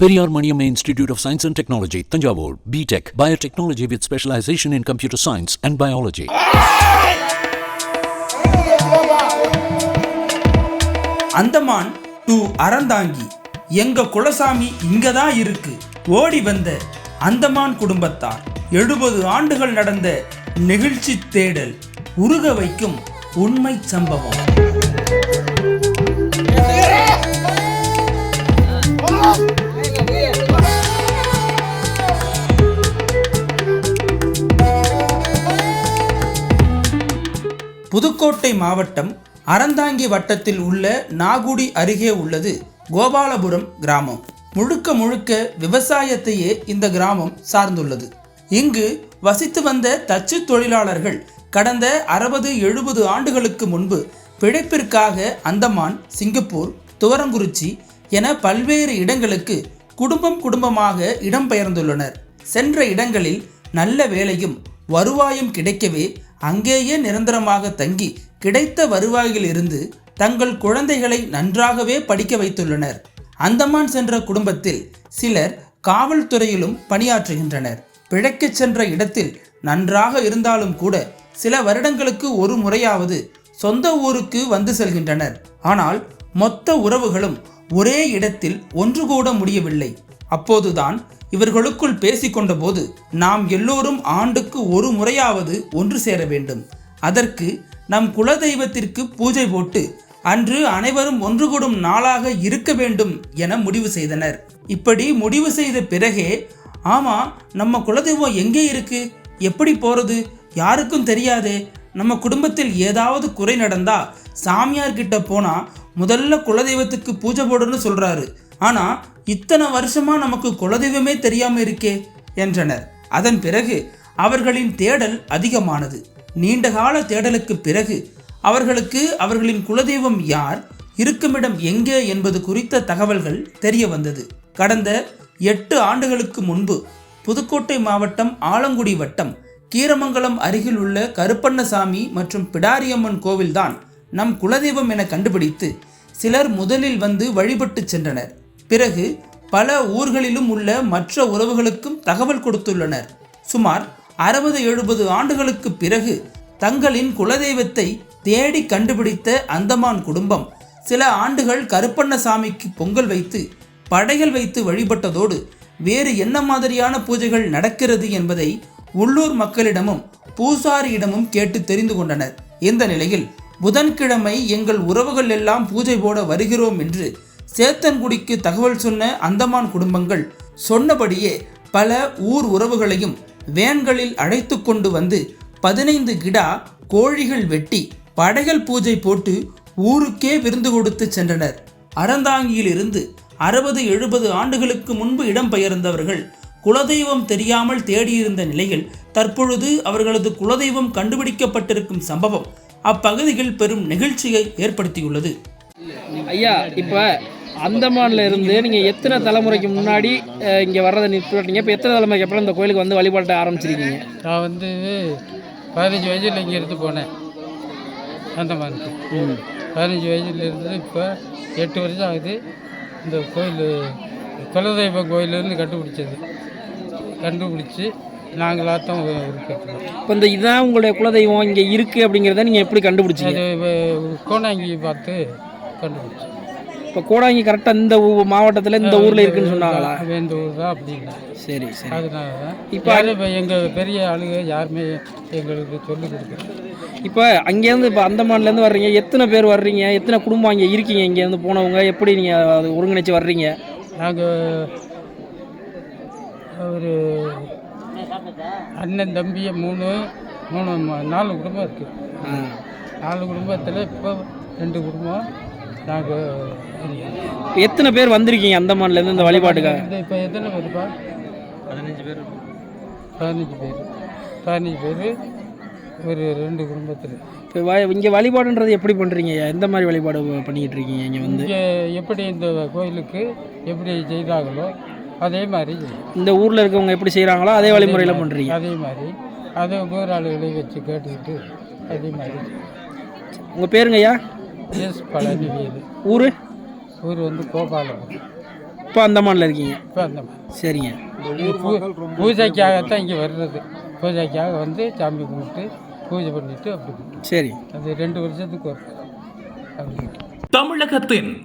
Periyar Maniamma Institute of Science and Technology, Tanjavur, BTech, Biotechnology with specialization in computer science and biology. Andaman to Aranthangi எங்க குலசாமி இங்க தான் இருக்கு ஓடி வந்த அந்தமான் குடும்பத்தார் எழுபது ஆண்டுகள் நடந்த நெகிழ்ச்சி தேடல் உருக வைக்கும் உண்மை சம்பவம் புதுக்கோட்டை மாவட்டம் அறந்தாங்கி வட்டத்தில் உள்ள நாகுடி அருகே உள்ளது கோபாலபுரம் கிராமம். முழுக்க முழுக்க விவசாயத்தையே இந்த கிராமம் சார்ந்துள்ளது. இங்கு வசித்து வந்த தச்சு தொழிலாளர்கள் கடந்த அறுபது எழுபது ஆண்டுகளுக்கு முன்பு பிழைப்பிற்காக அந்தமான் சிங்கப்பூர் துவரங்குறிச்சி என பல்வேறு இடங்களுக்கு குடும்பம் குடும்பமாக இடம்பெயர்ந்துள்ளனர். சென்ற இடங்களில் நல்ல வேலையும் வருவாயும் கிடைக்கவே அங்கேயே நிரந்தரமாக தங்கி கிடைத்த வருவாயில் இருந்து தங்கள் குழந்தைகளை நன்றாகவே படிக்க வைத்துள்ளனர். அந்தமான் சென்ற குடும்பத்தில் சிலர் காவல்துறையிலும் பணியாற்றுகின்றனர். பிழைக்கச் சென்ற இடத்தில் நன்றாக இருந்தாலும் கூட சில வருடங்களுக்கு ஒரு முறையாவது சொந்த ஊருக்கு வந்து செல்கின்றனர். ஆனால் மொத்த உறவுகளும் ஒரே இடத்தில் ஒன்று கூட முடியவில்லை. அப்போதுதான் இவர்களுக்குள் பேசிக்கொண்ட போது நாம் எல்லோரும் ஆண்டுக்கு ஒரு முறையாவது ஒன்று சேர வேண்டும். அதற்கு நம் குலதெய்வத்திற்கு பூஜை போட்டு அன்று அனைவரும் ஒன்று கூடும் நாளாக இருக்க வேண்டும் என முடிவு செய்தனர். இப்படி முடிவு செய்த பிறகே ஆமா நம்ம குலதெய்வம் எங்கே இருக்கு? எப்படி போறது? யாருக்கும் தெரியாதே. நம்ம குடும்பத்தில் ஏதாவது குறை நடந்தா சாமியார் கிட்ட போனா முதல்ல குலதெய்வத்துக்கு பூஜை போடுன்னு சொல்கிறாரு ஆனால் இத்தனை வருஷமா நமக்கு குலதெய்வமே தெரியாமல் இருக்கே என்றனர். அதன் பிறகு அவர்களின் தேடல் அதிகமானது. நீண்டகால தேடலுக்கு பிறகு அவர்களுக்கு அவர்களின் குலதெய்வம் யார் இருக்குமிடம் எங்கே என்பது குறித்த தகவல்கள் தெரிய வந்தது. கடந்த எட்டு ஆண்டுகளுக்கு முன்பு புதுக்கோட்டை மாவட்டம் ஆலங்குடி வட்டம் கீரமங்கலம் அருகில் உள்ள கருப்பண்ணசாமி மற்றும் பிடாரியம்மன் கோவில்தான் நம் குலதெய்வம் என கண்டுபிடித்து சிலர் முதலில் வந்து வழிபட்டு சென்றனர். பிறகு பல ஊர்களிலும் உள்ள மற்ற உறவுகளுக்கும் தகவல் கொடுத்துள்ளனர். சுமார் அறுபது எழுபது ஆண்டுகளுக்கு பிறகு தங்களின் குலதெய்வத்தை தேடி கண்டுபிடித்த அந்தமான் குடும்பம் சில ஆண்டுகள் கருப்பண்ணசாமிக்கு பொங்கல் வைத்து படைகள் வைத்து வழிபட்டதோடு வேறு என்ன மாதிரியான பூஜைகள் நடக்கிறது என்பதை உள்ளூர் மக்களிடமும் பூசாரியிடமும் கேட்டு தெரிந்து கொண்டனர். இந்த நிலையில் புதன்கிழமை எங்கள் உறவுகள் எல்லாம் பூஜை போட வருகிறோம் என்று சேத்தன்குடிக்கு தகவல் சொன்ன அந்தமான் குடும்பங்கள் சொன்னபடியே பல ஊர் உறவுகளையும் வேன்களில் அழைத்து கொண்டு வந்து பதினைந்து கிடா கோழிகள் வெட்டி படைகள் பூஜை போட்டு ஊருக்கே விருந்து கொடுத்து சென்றனர். அறந்தாங்கியிலிருந்து அறுபது எழுபது ஆண்டுகளுக்கு முன்பு இடம்பெயர்ந்தவர்கள் குலதெய்வம் தெரியாமல் தேடியிருந்த நிலையில் தற்பொழுது அவர்களது குலதெய்வம் கண்டுபிடிக்கப்பட்டிருக்கும் சம்பவம் அப்பகுதியில் பெரும் நெகிழ்ச்சியை ஏற்படுத்தியுள்ளது. ஐயா இப்போ அந்தமான்ல இருந்து நீங்கள் எத்தனை தலைமுறைக்கு முன்னாடி இங்கே வர்றதை நிறுத்திட்டீங்க இப்போ எத்தனை தலைமுறைக்கு அப்புறம் இந்த கோயிலுக்கு வந்து வழிபாட்டை ஆரம்பிச்சிருக்கீங்க? நான் வந்து பதினஞ்சு வயசில் இங்கே இருந்து போனேன். அந்த மாதிரி பதினஞ்சு வயசுல இருந்து இப்போ எட்டு வருஷம் ஆகுது இந்த கோயில் குலதெய்வ கோயிலேருந்து கண்டுபிடிச்சது. கண்டுபிடிச்சி நாங்களாக தான் இருக்கிறோம் இப்போ இந்த இதுதான் உங்களுடைய குலதெய்வம் இங்கே இருக்குது அப்படிங்கிறத நீங்கள் எப்படி கண்டுபிடிச்சீங்க? அது கோணாங்கி பார்த்து கண்டுபிடிச்சோம். இப்போ கோடாங்கி கரெக்டாக இந்த மாவட்டத்தில் இந்த ஊரில் இருக்குன்னு சொன்னாங்களா? இந்த ஊர் தான் அப்படின்னா. சரி சரி. அதனால தான் இப்போ இப்போ எங்கள் பெரிய ஆளுங்க யாருமே எங்களுக்கு சொல்லிக் கொடுக்குறது இப்போ அங்கேருந்து இப்போ அந்தமான்லேருந்து வர்றீங்க எத்தனை பேர் வர்றீங்க எத்தனை குடும்பம் அங்கே இருக்கீங்க இங்கேருந்து போனவங்க எப்படி நீங்கள் அது ஒருங்கிணைச்சு வர்றீங்க? நாங்கள் ஒரு அண்ணன் தம்பியை மூணு மூணு ம- நாலு குடும்பம் இருக்குது. நாலு குடும்பத்தில் இப்போ ரெண்டு குடும்பம் நாங்கள் எத்தனை பேர் வந்திருக்கீங்க அந்தமான்லேருந்து இந்த வழிபாட்டுக்காக? இப்போ எத்தனை பேருப்பா பதினஞ்சு பேர் பதினஞ்சு பேர். பதினஞ்சு பேர் ஒரு ரெண்டு குடும்பத்தில். இப்போ வ இங்கே வழிபாடுன்றது எப்படி பண்ணுறீங்க எந்த மாதிரி வழிபாடு பண்ணிக்கிட்டு இருக்கீங்க இங்கே வந்து? இங்கே எப்படி இந்த கோயிலுக்கு எப்படி செய்தாங்களோ அதே மாதிரி. இந்த ஊரில் இருக்கவங்க எப்படி செய்கிறாங்களோ அதே வழிமுறையில் பண்ணுறீங்க அதே மாதிரி. அதை ஊர் ஆளுகளை வச்சு கேட்டுக்கிட்டு அதே மாதிரி. உங்கள் பேருங்க ஐயா? எஸ் பழனிவேலு. ஊர்? ஊர் வந்து கோபாலம் இப்போ அந்தமானில் இருக்கீங்க. இப்போ அந்த மாதிரி சரிங்க பூ- பூஜைக்காகத்தான் இங்கே வர்றது. பூஜைக்காக வந்து சாமி கும்பிட்டு பூஜை பண்ணிட்டு அப்படி. சரி. அது ரெண்டு வருஷத்துக்கு ஒரு அப்படி. தமிழகத்தின்